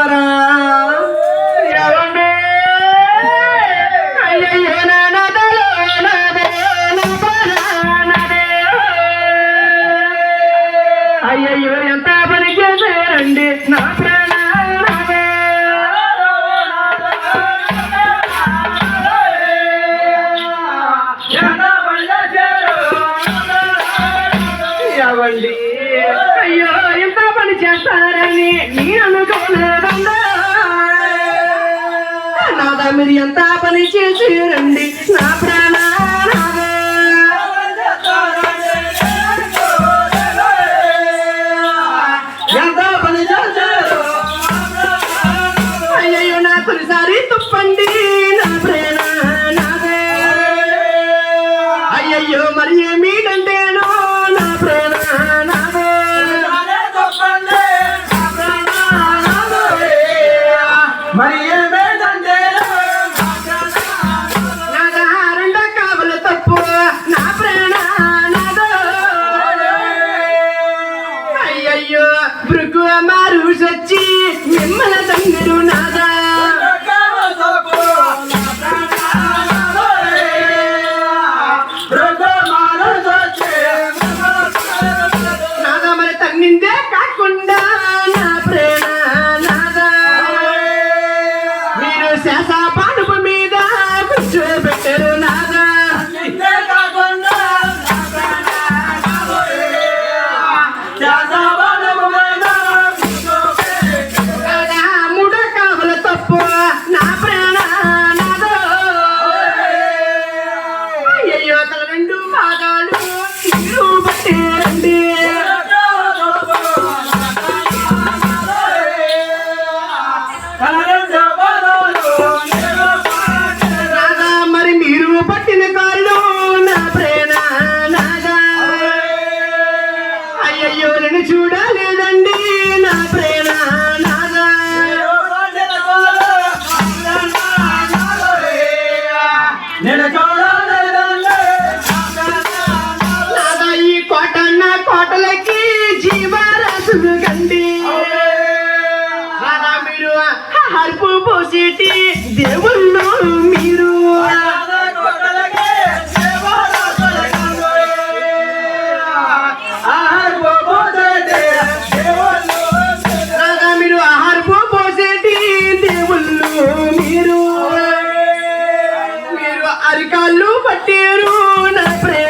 ఈశ్వరా ఎవండి? ఎంత పని చేశారండి నా ఎవండి చేస్తారని నేను అనుకోలేదన్నా నా మీరు ఎంత పని చేసి రండి. నా ప్రాణ సచ్చి మిమ్మల తంగరు నాదా. నాదా మరి మరి మీరు పట్టిన కాళ్ళు నా ప్రేమ నాదా? అయ్యయ్యో నేను చూడలేదండి నా ప్రేమ నాదా? నేను చూడాలి నాదా ఈ కోటన్న కోటలకి జీవరాసులు గండి నాదా మీరు హర్పు పోసేటి దేవుళ్ళు మీరు. మీరు దేవుళ్ళు మీరు అరికాళ్ళు పట్టారు నా ప్రేమ.